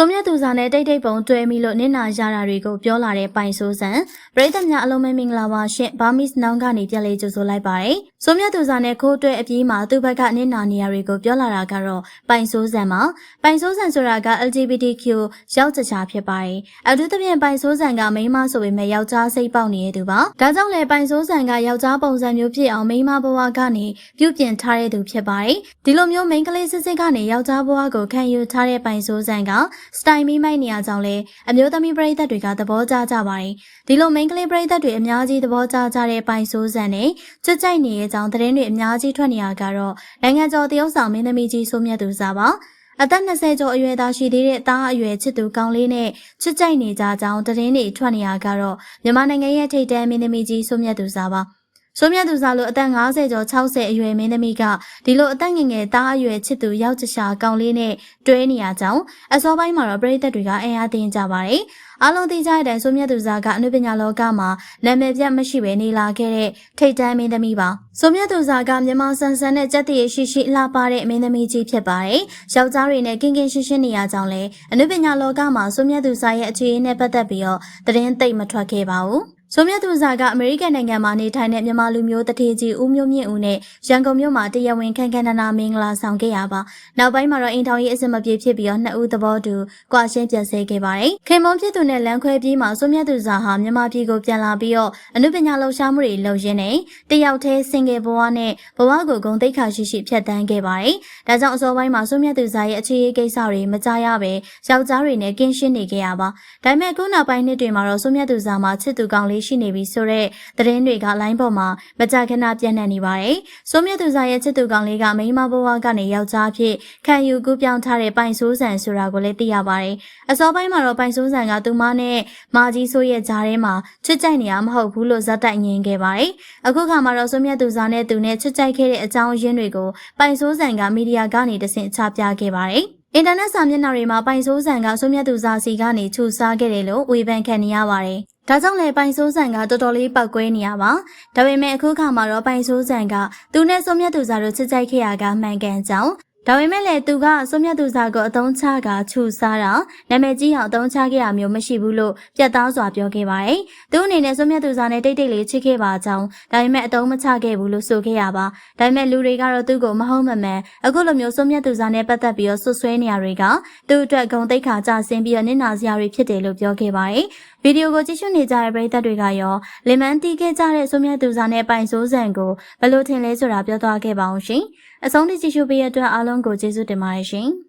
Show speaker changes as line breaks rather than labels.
ဆိုမြတ်သူစာနဲ့တိတ်တိတ်ပုံတွဲမိလို့နင့်နာရတာတွေကိုပြောလာတဲ့ပိုင်ဆိုးဆန်ပရိသတ်များအလုံးမမင်္ဂလာပါရှင်ဘာမစ်နောင်ကနေပြန်လေးကြိုဆိုလိုက်ပါတယ်ဆိုမြတ်သူစာနဲ့ခိုးတွဲအပြီးမှာသူ့ဘက်ကနင့်နာနေရာတွေကိုပြောလာတာကတော့ပိုင်ဆိုးဆန်မှာပိုင်ဆိုးဆန်ဆိုတာက LGBTQ ရောက်ကြချာဖြစ်ပါတယ်အထူးသဖြင့်ပိုင်ဆိုးဆန်ကမိန်းမဆိုပေမဲ့ယောက်ျားစိတ်ပေါက်နေတဲ့သူပါဒါကြောင့်လေပိုင်ဆိုးဆန်ကယောက်ျားပုံစံမျိုးဖြစ်အောင်မိန်းမဘဝကနေပြုပြင်ထားတဲ့သူဖြစ်ပါတယ်ဒီလိုမျိုးမိန်းကလေးစစ်စစ်ကနေယောက်ျားဘဝကိုခံယူထားတဲ့ပိုင်ဆိုးဆန်ကစတိုင်မီမိုက်နေရကြောင်းလဲအမျိုးသမီးပရိသတ်တွေကသဘောကျကြပါတယ်ဒီလိုမိန်းကလေးပရိသတ်တွေအများကြီးသဘောကျကြတဲ့ပိုင်ဆိုးဆန်နဲ့ကြွကြိုက်နေရဲ့ကြောင်းသတင်းတွေအများကြီးထွက်နေရကတော့နိုင်ငံကျော်တရုတ်ဆောင်မင်းသမီးကြီးဆိုမြတ်သူစားပါအသက်20ကျော်အရွယ်သားရှိသေးတဲ့သားအရွယ်ချစ်သူကောင်းလေးနဲ့ချစ်ကြိုက်နေကြကြောင်းသတင်းတွေထွက်နေရကတော့မြန်မာနိုင်ငံရဲ့ထိပ်တန်းမင်းသမီးကြီးဆိုမြတ်သူစားပါ ဆိုမြတ်သူစားလို့အသက်50ကျော်60အရွယ်မင်းသမီးကဒီလိုအသက်ငယ်ငယ်သားအရွယ်ချစ်သူယောက်ျားကောင်းလေးနဲ့တွဲနေရကြောင်းအစောပိုင်းမှာတော့ပြည်သက်တွေကအင်အားတင်ကြပါတယ်။အားလုံးသိကြတဲ့အတိုင်းဆိုမြတ်သူစားကအနုပညာလောကမှာနာမည်ပြတ်မရှိဘဲနေလာခဲ့တဲ့ထိတ်တန်းမင်းသမီးပါ။ဆိုမြတ်သူစားကမြန်မာဆန်ဆန်နဲ့ကြက်တည်ရှိရှိလှပတဲ့မင်းသမီးကြီးဖြစ်ပါတယ်။ယောက်ျားတွေနဲ့ကင်းကင်းရှင်းရှင်းနေရကြောင်းလဲအနုပညာလောကမှာဆိုမြတ်သူစားရဲ့အခြေအနေနဲ့ပတ်သက်ပြီးတော့သတင်းသိမ့်မထွက်ခဲ့ပါဘူး။ ဆိုမြတ်သူစာကအမေရိကန်နိုင်ငံမှာနေထိုင်တဲ့မြန်မာလူမျိုးတထေကြီးဦးမျိုးမြင့်ဦးနဲ့ရန်ကုန်မြို့မှာတရားဝင်ခန်းခန်းနာနာမင်္ဂလာဆောင်ခဲ့ရပါနောက်ပိုင်းမှာတော့အိမ်ထောင်ရေးအဆင်မပြေဖြစ်ပြီးတော့နှစ်ဦးသဘောတူကွာရှင်းပြန်ဆဲခဲ့ပါတယ်ခင်မုံဖြစ်သူနဲ့လမ်းခွဲပြီးမှဆိုမြတ်သူစာဟာမြန်မာပြည်ကိုပြန်လာပြီးတော့အနုပညာလှူရှားမှုတွေလုပ်ရင်းနဲ့တယောက်တည်းစင်ငယ်ဘဝနဲ့ဘဝကိုဂုံတိတ်ခါရှိရှိဖြတ်တန်းခဲ့ပါတယ်ဒါကြောင့်အစောပိုင်းမှာဆိုမြတ်သူစာရဲ့အခြေရေးကိစ္စတွေမကြားရပဲယောက်ျားတွေနဲ့ကင်းရှင်းနေခဲ့ရပါဒါပေမဲ့ခုနောက်ပိုင်းနှစ်တွေမှာတော့ဆိုမြတ်သူစာမှာချစ်သူကောင်းလေးရှိနေပြီဆိုတော့သတင်းတွေကလိုင်းပေါ်မှာမကြာခဏပြန့်နှံ့နေပါတယ်။ဆိုမြတ်သူစာရဲ့ချစ်သူကောင်လေးကမိန်းမဘဝကနေယောက်ျားဖြစ်ခံယူကူးပြောင်းထားတဲ့ပိုင်ဆိုးဆန်ဆိုတာကိုလည်းသိရပါတယ်။အစောပိုင်းမှာတော့ပိုင်ဆိုးဆန်ကသူမနဲ့မာကြီးဆိုးရဲ့ဂျားထဲမှာချစ်ကြိုက်နေရမဟုတ်ဘူးလို့ဇက်တိုက်ငင်းခဲ့ပါတယ်။အခုခါမှာတော့ဆိုမြတ်သူစာနဲ့သူနဲ့ချစ်ကြိုက်ခဲ့တဲ့အကြောင်းရင်းတွေကိုပိုင်ဆိုးဆန်ကမီဒီယာကနေတဆင့်ချပြခဲ့ပါတယ်။ အင်တာနက်စာမျက်နှာတွေမှာပိုင်ဆိုးဆန်ကဆိုမြတ်သူစာစီကနေခြူစားခဲ့တယ်လို့ဝေဖန်ခံနေရပါတယ်။ဒါကြောင့်လေပိုင်ဆိုးဆန်ကတော်တော်လေးပောက်ကွဲနေရပါ။ဒါပေမဲ့အခုခါမှာတော့ပိုင်ဆိုးဆန်ကသူနဲ့ဆိုမြတ်သူစာတို့ချစ်ကြိုက်ခဲ့ရကမှန်ကန်ကြောင်း ဒါပေမဲ့လည်းသူကစွန်မြတ်သူစာကိုအသုံးချကခြူစားတာနာမည်ကြီးအောင်အသုံးချခဲ့ရမျိုးမရှိဘူးလို့ပြတ်သားစွာပြောခဲ့ပါတယ်။သူအနေနဲ့စွန်မြတ်သူစာနဲ့တိတ်တိတ်လေးချစ်ခဲ့ပါကြောင်းဒါပေမဲ့အသုံးမချခဲ့ဘူးလို့ဆိုခဲ့ရပါ။ဒါပေမဲ့လူတွေကတော့သူ့ကိုမဟုတ်မမှန်အခုလိုမျိုးစွန်မြတ်သူစာနဲ့ပတ်သက်ပြီးတော့ဆွဆွဲနေရတွေကသူ့အတွက်ဂုံတိတ်ခါကြဆင်းပြီးတော့နင့်နာစရာတွေဖြစ်တယ်လို့ပြောခဲ့ပါတယ်။ဗီဒီယိုကိုကြည့်ရှုနေကြတဲ့ပရိသတ်တွေကရောလင်မန်တီးခဲ့ကြတဲ့စွန်မြတ်သူစာနဲ့ပိုင်စိုးစံကိုဘယ်လိုထင်လဲဆိုတာပြောသွားခဲ့ပါအောင်ရှင်။အဆုံးထိကြည့်ရှုပေးရတဲ့အတွက်အားလုံးကိုကျေးဇူးတင်ပါတယ်ရှင်။